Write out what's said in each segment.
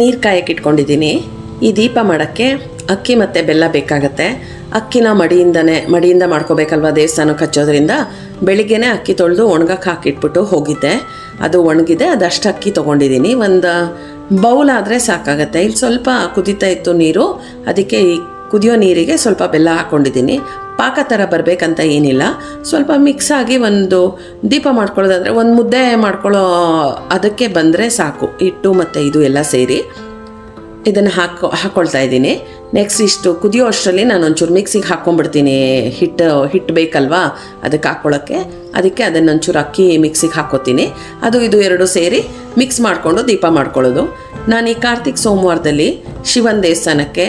ನೀರು ಕಾಯಕ್ಕೆ ಇಟ್ಕೊಂಡಿದ್ದೀನಿ. ಈ ದೀಪ ಮಾಡೋಕ್ಕೆ ಅಕ್ಕಿ ಮತ್ತು ಬೆಲ್ಲ ಬೇಕಾಗತ್ತೆ. ಅಕ್ಕಿನ ಮಡಿಯಿಂದನೇ, ಮಡಿಯಿಂದ ಮಾಡ್ಕೋಬೇಕಲ್ವ ದೇವಸ್ಥಾನಕ್ಕೆ ಹಚ್ಚೋದ್ರಿಂದ ಬೆಳಿಗ್ಗೆನೇ ಅಕ್ಕಿ ತೊಳೆದು ಒಣಗಕ್ಕೆ ಹಾಕಿಟ್ಬಿಟ್ಟು ಹೋಗಿದ್ದೆ. ಅದು ಒಣಗಿದೆ ಅದಷ್ಟು ಅಕ್ಕಿ ತೊಗೊಂಡಿದ್ದೀನಿ. ಒಂದು ಬೌಲ್ ಆದರೆ ಸಾಕಾಗತ್ತೆ. ಇಲ್ಲಿ ಸ್ವಲ್ಪ ಕುದೀತಾ ಇತ್ತು ನೀರು. ಅದಕ್ಕೆ ಈ ಕುದಿಯೋ ನೀರಿಗೆ ಸ್ವಲ್ಪ ಬೆಲ್ಲ ಹಾಕ್ಕೊಂಡಿದ್ದೀನಿ ಪಾಕ ಥರ ಬರಬೇಕಂತ ಏನಿಲ್ಲ. ಸ್ವಲ್ಪ ಮಿಕ್ಸ್ ಆಗಿ ಒಂದು ದೀಪ ಮಾಡ್ಕೊಳ್ಳೋದಾದರೆ ಒಂದು ಮುದ್ದೆ ಮಾಡ್ಕೊಳ್ಳೋ ಅದಕ್ಕೆ ಬಂದರೆ ಸಾಕು. ಹಿಟ್ಟು ಮತ್ತು ಇದು ಎಲ್ಲ ಸೇರಿ ಇದನ್ನು ಹಾಕೋ ಹಾಕ್ಕೊಳ್ತಾ ಇದ್ದೀನಿ. ನೆಕ್ಸ್ಟ್ ಇಷ್ಟು ಕುದಿಯೋ ಅಷ್ಟರಲ್ಲಿ ನಾನು ಒಂಚೂರು ಮಿಕ್ಸಿಗೆ ಹಾಕ್ಕೊಂಡ್ಬಿಡ್ತೀನಿ. ಹಿಟ್ಟು ಹಿಟ್ಟು ಬೇಕಲ್ವಾ? ಅದಕ್ಕೆ ಹಾಕ್ಕೊಳ್ಳೋಕ್ಕೆ ಅದಕ್ಕೆ ಅದನ್ನು ಒಂಚೂರು ಅಕ್ಕಿ ಮಿಕ್ಸಿಗೆ ಹಾಕ್ಕೋತೀನಿ ಅದು, ಇದು ಎರಡು ಸೇರಿ ಮಿಕ್ಸ್ ಮಾಡಿಕೊಂಡು ದೀಪ ಮಾಡ್ಕೊಳ್ಳೋದು. ನಾನು ಈ ಕಾರ್ತಿಕ್ ಸೋಮವಾರದಲ್ಲಿ ಶಿವನ ದೇವಸ್ಥಾನಕ್ಕೆ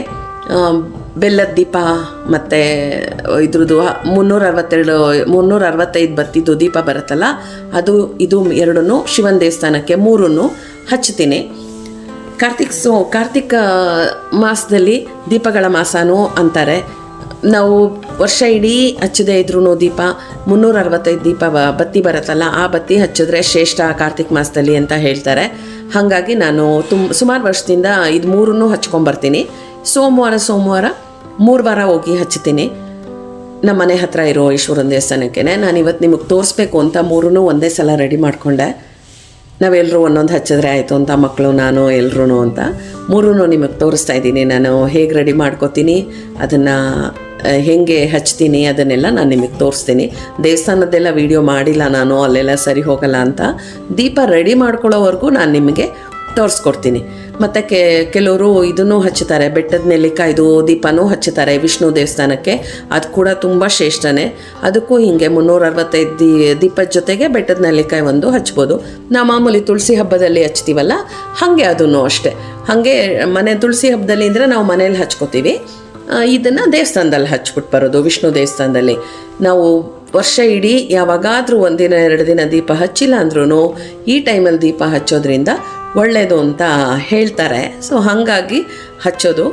ಬೆಲ್ಲದ ದೀಪ, ಮತ್ತು ಇದ್ರದ್ದು ಮುನ್ನೂರ ಅರವತ್ತೆರಡು ಮುನ್ನೂರ ಅರವತ್ತೈದು ಬತ್ತಿದ್ದು ದೀಪ ಬರುತ್ತಲ್ಲ, ಅದು, ಇದು ಎರಡನ್ನೂ ಶಿವನ ದೇವಸ್ಥಾನಕ್ಕೆ ಮೂರನ್ನು ಹಚ್ತೀನಿ ಕಾರ್ತಿಕ್ ಸೋ, ಕಾರ್ತಿಕ ಮಾಸದಲ್ಲಿ ದೀಪಗಳ ಮಾಸನೂ ಅಂತಾರೆ. ನಾವು ವರ್ಷ ಇಡೀ ಹಚ್ಚದೇ ಇದ್ರೂ ದೀಪ ಮುನ್ನೂರ ಅರವತ್ತೈದು ದೀಪ ಬತ್ತಿ ಬರುತ್ತಲ್ಲ, ಆ ಬತ್ತಿ ಹಚ್ಚಿದ್ರೆ ಶ್ರೇಷ್ಠ ಕಾರ್ತಿಕ್ ಮಾಸದಲ್ಲಿ ಅಂತ ಹೇಳ್ತಾರೆ. ಹಾಗಾಗಿ ನಾನು ತುಂಬ ಸುಮಾರು ವರ್ಷದಿಂದ ಇದು ಮೂರನ್ನು ಹಚ್ಕೊಂಬರ್ತೀನಿ. ಸೋಮವಾರ ಸೋಮವಾರ ಮೂರು ವಾರ ಹೋಗಿ ಹಚ್ತೀನಿ ನಮ್ಮ ಮನೆ ಹತ್ರ ಇರೋ ಈಶ್ವರನ ದೇವಸ್ಥಾನಕ್ಕೆ ನಾನು ಇವತ್ತು ನಿಮಗೆ ತೋರಿಸ್ಬೇಕು ಅಂತ ಮೂರೂ ಒಂದೇ ಸಲ ರೆಡಿ ಮಾಡಿಕೊಂಡೆ. ನಾವೆಲ್ಲರೂ ಒಂದೊಂದು ಹಚ್ಚಿದ್ರೆ ಆಯಿತು ಅಂತ ಮಕ್ಕಳು ನಾನು ಎಲ್ಲರೂ ಅಂತ. ಮೂರೂ ನಿಮಗೆ ತೋರಿಸ್ತಾ ಇದ್ದೀನಿ. ನಾನು ಹೇಗೆ ರೆಡಿ ಮಾಡ್ಕೋತೀನಿ, ಅದನ್ನು ಹೇಗೆ ಹಚ್ತೀನಿ, ಅದನ್ನೆಲ್ಲ ನಾನು ನಿಮಗೆ ತೋರಿಸ್ತೀನಿ. ದೇವಸ್ಥಾನದ್ದೆಲ್ಲ ವೀಡಿಯೋ ಮಾಡಿಲ್ಲ ನಾನು, ಅಲ್ಲೆಲ್ಲ ಸರಿ ಹೋಗಲ್ಲ ಅಂತ. ದೀಪ ರೆಡಿ ಮಾಡ್ಕೊಳ್ಳೋವರೆಗೂ ನಾನು ನಿಮಗೆ ತೋರಿಸ್ಕೊಡ್ತೀನಿ. ಮತ್ತು ಕೆ, ಕೆಲವರು ಇದನ್ನು ಹಚ್ಚುತ್ತಾರೆ. ಬೆಟ್ಟದ ನೆಲ್ಲಿಕಾಯ್ದು, ದೀಪನೂ ಹಚ್ಚುತ್ತಾರೆ ವಿಷ್ಣು ದೇವಸ್ಥಾನಕ್ಕೆ. ಅದು ಕೂಡ ತುಂಬ ಶ್ರೇಷ್ಠನೇ. ಅದಕ್ಕೂ ಹೀಗೆ ಮುನ್ನೂರ ಅರವತ್ತೈದು ದೀ, ದೀಪದ ಜೊತೆಗೆ ಬೆಟ್ಟದ ನೆಲ್ಲಿಕಾಯಿ ಒಂದು ಹಚ್ಬೋದು. ನಾವು ಮಾಮೂಲಿ ತುಳಸಿ ಹಬ್ಬದಲ್ಲಿ ಹಚ್ತೀವಲ್ಲ, ಹಾಗೆ ಅದನ್ನು ಅಷ್ಟೇ. ಹಾಗೆ ಮನೆ, ತುಳಸಿ ಹಬ್ಬದಲ್ಲಿ ಅಂದರೆ ನಾವು ಮನೇಲಿ ಹಚ್ಕೋತೀವಿ. ಇದನ್ನು ದೇವಸ್ಥಾನದಲ್ಲಿ ಹಚ್ಬಿಟ್ಟು ಬರೋದು, ವಿಷ್ಣು ದೇವಸ್ಥಾನದಲ್ಲಿ. ನಾವು ವರ್ಷ ಇಡೀ ಯಾವಾಗಾದರೂ ಒಂದಿನ, ಎರಡು ದಿನ ದೀಪ ಹಚ್ಚಿಲ್ಲ ಅಂದ್ರೂ ಈ ಟೈಮಲ್ಲಿ ದೀಪ ಹಚ್ಚೋದ್ರಿಂದ ಒಳ್ಳೆಯದು ಅಂತ ಹೇಳ್ತಾರೆ. ಸೊ ಹಾಗಾಗಿ ಹಚ್ಚೋದು.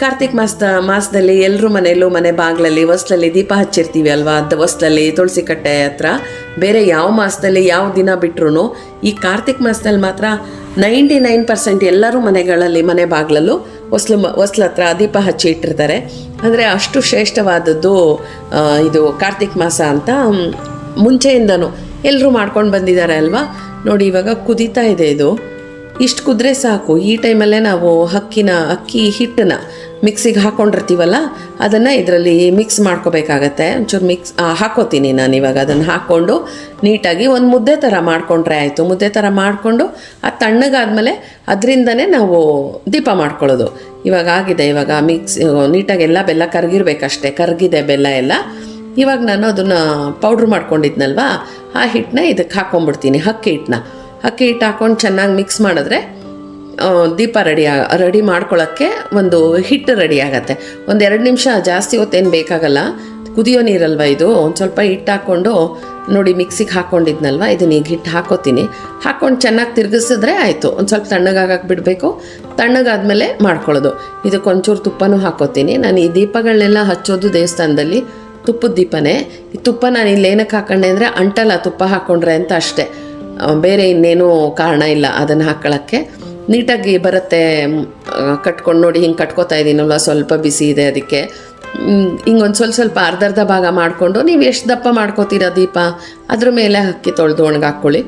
ಕಾರ್ತಿಕ್ ಮಾಸದ, ಮಾಸದಲ್ಲಿ ಎಲ್ಲರೂ ಮನೆಯಲ್ಲೂ ಮನೆ ಬಾಗಿಲಲ್ಲಿ, ಹೊಸ್ಲಲ್ಲಿ ದೀಪ ಹಚ್ಚಿರ್ತೀವಿ ಅಲ್ವಾ? ಅದು ಹೊಸ್ಲಲ್ಲಿ ತುಳಸಿ ಕಟ್ಟೆ ಹತ್ರ. ಬೇರೆ ಯಾವ ಮಾಸದಲ್ಲಿ ಯಾವ ದಿನ ಬಿಟ್ರೂ ಈ ಕಾರ್ತಿಕ್ ಮಾಸದಲ್ಲಿ ಮಾತ್ರ ನೈಂಟಿ ನೈನ್ ಪರ್ಸೆಂಟ್ ಎಲ್ಲರೂ ಮನೆಗಳಲ್ಲಿ, ಮನೆ ಬಾಗಿಲಲ್ಲೂ ಹೊಸ್ಲು ಹೊಸ್ಲ ಹತ್ರ ದೀಪ ಹಚ್ಚಿ ಇಟ್ಟಿರ್ತಾರೆ. ಅಂದರೆ ಅಷ್ಟು ಶ್ರೇಷ್ಠವಾದದ್ದು ಇದು ಕಾರ್ತಿಕ್ ಮಾಸ ಅಂತ ಮುಂಚೆಯಿಂದನೂ ಎಲ್ಲರೂ ಮಾಡ್ಕೊಂಡು ಬಂದಿದ್ದಾರೆ ಅಲ್ವಾ? ನೋಡಿ, ಇವಾಗ ಕುದೀತಾ ಇದೆ ಇದು. ಇಷ್ಟು ಕುದ್ರೆ ಸಾಕು. ಈ ಟೈಮಲ್ಲೇ ನಾವು ಅಕ್ಕಿನ ಅಕ್ಕಿ ಹಿಟ್ಟನ್ನ ಮಿಕ್ಸಿಗೆ ಹಾಕ್ಕೊಂಡಿರ್ತೀವಲ್ಲ ಅದನ್ನು ಇದರಲ್ಲಿ ಮಿಕ್ಸ್ ಮಾಡ್ಕೋಬೇಕಾಗತ್ತೆ. ಒಂಚೂರು ಮಿಕ್ಸ್ ಹಾಕೋತೀನಿ ನಾನು ಇವಾಗ ಅದನ್ನು ಹಾಕ್ಕೊಂಡು ನೀಟಾಗಿ ಒಂದು ಮುದ್ದೆ ಥರ ಮಾಡಿಕೊಂಡ್ರೆ ಆಯಿತು. ಮುದ್ದೆ ಥರ ಮಾಡಿಕೊಂಡು ಅದು ತಣ್ಣಗಾದಮೇಲೆ ಅದರಿಂದನೇ ನಾವು ದೀಪ ಮಾಡ್ಕೊಳ್ಳೋದು. ಇವಾಗ ಆಗಿದೆ, ಇವಾಗ ಮಿಕ್ಸ್, ನೀಟಾಗಿ ಎಲ್ಲ ಬೆಲ್ಲ ಕರಗಿರ್ಬೇಕಷ್ಟೆ. ಕರಗಿದೆ ಬೆಲ್ಲ ಎಲ್ಲ. ಇವಾಗ ನಾನು ಅದನ್ನು ಪೌಡ್ರ್ ಮಾಡ್ಕೊಂಡಿದ್ನಲ್ವಾ? ಆ ಹಿಟ್ಟನ್ನ ಇದಕ್ಕೆ ಹಾಕ್ಕೊಂಬಿಡ್ತೀನಿ ಅಕ್ಕಿ ಹಿಟ್ಟನ್ನ. ಅಕ್ಕಿ ಹಿಟ್ಟು ಹಾಕ್ಕೊಂಡು ಚೆನ್ನಾಗಿ ಮಿಕ್ಸ್ ಮಾಡಿದ್ರೆ ದೀಪ ರೆಡಿ ರೆಡಿ ಮಾಡ್ಕೊಳ್ಳೋಕ್ಕೆ ಒಂದು ಹಿಟ್ಟು ರೆಡಿ ಆಗುತ್ತೆ. ಒಂದು ಎರಡು ನಿಮಿಷ ಜಾಸ್ತಿ ಹೊತ್ತೇನು ಬೇಕಾಗಲ್ಲ. ಕುದಿಯೋ ನೀರಲ್ವ ಇದು? ಒಂದು ಸ್ವಲ್ಪ ಹಿಟ್ಟು ಹಾಕ್ಕೊಂಡು ನೋಡಿ ಮಿಕ್ಸಿಗೆ ಹಾಕ್ಕೊಂಡಿದ್ನಲ್ವ ಇದನ್ನ ಈಗ ಹಿಟ್ಟು ಹಾಕೋತೀನಿ. ಹಾಕ್ಕೊಂಡು ಚೆನ್ನಾಗಿ ತಿರುಗಿಸಿದ್ರೆ ಆಯಿತು. ಒಂದು ಸ್ವಲ್ಪ ತಣ್ಣಗಾಗಕ್ಕೆ ಬಿಡಬೇಕು. ತಣ್ಣಗಾದ್ಮೇಲೆ ಮಾಡ್ಕೊಳ್ಳೋದು. ಇದಕ್ಕೆ ಒಂಚೂರು ತುಪ್ಪನೂ ಹಾಕೋತೀನಿ. ನಾನು ಈ ದೀಪಗಳನ್ನೆಲ್ಲ ಹಚ್ಚೋದು ದೇವಸ್ಥಾನದಲ್ಲಿ ತುಪ್ಪದ ದೀಪನೇ. ಈ ತುಪ್ಪ ನಾನು ಇಲ್ಲಿ ಏನಕ್ಕೆ ಹಾಕೊಂಡೆ ಅಂದರೆ ಅಂಟಲ್ಲ ತುಪ್ಪ ಹಾಕ್ಕೊಂಡ್ರೆ ಅಂತ ಅಷ್ಟೇ. ಬೇರೆ ಇನ್ನೇನೂ ಕಾರಣ ಇಲ್ಲ ಅದನ್ನು ಹಾಕ್ಕೊಳ್ಳೋಕ್ಕೆ ನೀಟಾಗಿ ಬರುತ್ತೆ ಕಟ್ಕೊಂಡು ನೋಡಿ ಹಿಂಗೆ ಕಟ್ಕೋತಾ ಇದ್ದೀನಲ್ವ ಸ್ವಲ್ಪ ಬಿಸಿ ಇದೆ ಅದಕ್ಕೆ. ಹಿಂಗೊಂದು ಸ್ವಲ್ಪ ಸ್ವಲ್ಪ ಅರ್ಧ ಅರ್ಧ ಭಾಗ ಮಾಡಿಕೊಂಡು ನೀವು ಎಷ್ಟು ದಪ್ಪ ಮಾಡ್ಕೋತೀರಾ ದೀಪ? ಅದ್ರ ಮೇಲೆ ಅಕ್ಕಿ ತೊಳೆದು ಒಣಗಾಕ್ಕೊಳ್ಳಿ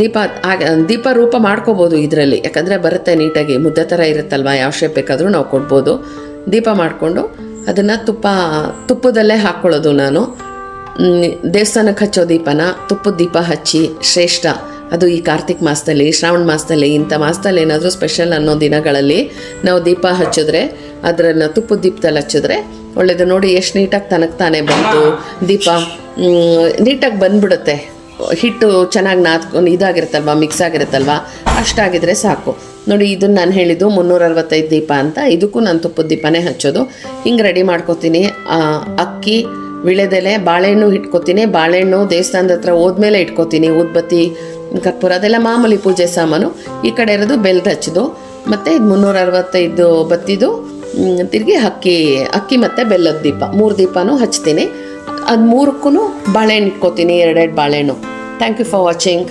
ದೀಪ ಹಾಗೆ ದೀಪ ರೂಪ ಮಾಡ್ಕೋಬೋದು ಇದರಲ್ಲಿ. ಯಾಕಂದರೆ ಬರುತ್ತೆ ನೀಟಾಗಿ, ಮುದ್ದೆ ಥರ ಇರುತ್ತಲ್ವ, ಯಾವ ಶೇಪ್ ಬೇಕಾದರೂ ನಾವು ಕೊಡ್ಬೋದು. ದೀಪ ಮಾಡಿಕೊಂಡು ಅದನ್ನು ತುಪ್ಪ, ತುಪ್ಪದಲ್ಲೇ ಹಾಕ್ಕೊಳ್ಳೋದು ನಾನು. ದೇವಸ್ಥಾನಕ್ಕೆ ಹಚ್ಚೋ ದೀಪನ ತುಪ್ಪದ ದೀಪ ಹಚ್ಚಿ ಶ್ರೇಷ್ಠ. ಅದು ಈ ಕಾರ್ತಿಕ್ ಮಾಸದಲ್ಲಿ, ಶ್ರಾವಣ ಮಾಸದಲ್ಲಿ, ಇಂಥ ಮಾಸದಲ್ಲಿ ಏನಾದರೂ ಸ್ಪೆಷಲ್ ಅನ್ನೋ ದಿನಗಳಲ್ಲಿ ನಾವು ದೀಪ ಹಚ್ಚಿದ್ರೆ, ಅದರನ್ನು ತುಪ್ಪದ ದೀಪದಲ್ಲಿ ಹಚ್ಚಿದ್ರೆ ಒಳ್ಳೆಯದು ನೋಡಿ, ಎಷ್ಟು ನೀಟಾಗಿ ತನಗೆ ತಾನೇ ಬಂತು ದೀಪ. ನೀಟಾಗಿ ಬಂದ್ಬಿಡುತ್ತೆ. ಹಿಟ್ಟು ಚೆನ್ನಾಗಿ ನಾದ್ಕೊಂಡು ಇದಾಗಿರುತ್ತಲ್ವ, ಮಿಕ್ಸ್ ಆಗಿರುತ್ತಲ್ವ, ಅಷ್ಟಾಗಿದ್ರೆ ಸಾಕು. ನೋಡಿ ಇದನ್ನು ನಾನು ಹೇಳಿದ್ದು ಮುನ್ನೂರ ಅರವತ್ತೈದು ದೀಪ ಅಂತ. ಇದಕ್ಕೂ ನಾನು ತುಪ್ಪದ ದೀಪನೇ ಹಚ್ಚೋದು. ಹಿಂಗೆ ರೆಡಿ ಮಾಡ್ಕೋತೀನಿ. ಅಕ್ಕಿ ವಿಳೆದೆಲೆ ಬಾಳೆಹಣ್ಣು ಇಟ್ಕೋತೀನಿ, ಬಾಳೆಹಣ್ಣು ದೇವಸ್ಥಾನದ ಹತ್ರ ಹೋದ್ಮೇಲೆ ಇಟ್ಕೋತೀನಿ, ಊದ್ಬತ್ತಿ, ಕರ್ಪೂರ, ಅದೆಲ್ಲ ಮಾಮೂಲಿ ಪೂಜೆ ಸಾಮಾನು. ಈ ಕಡೆ ಇರೋದು ಬೆಲ್ದ ಹಚ್ಚಿದು ಮತ್ತು ಇದು ಮುನ್ನೂರ ಅರವತ್ತೈದು ಬತ್ತಿದು ತಿರುಗಿ ಅಕ್ಕಿ ಅಕ್ಕಿ ಮತ್ತು ಬೆಲ್ಲದ ದೀಪ. ಮೂರು ದೀಪನೂ ಹಚ್ತೀನಿ. ಅದು ಮೂರಕ್ಕೂ ಬಾಳೆಹಣ್ಣು ಇಟ್ಕೋತೀನಿ, ಎರಡೆರಡು ಬಾಳೆಹಣ್ಣು. Thank you for watching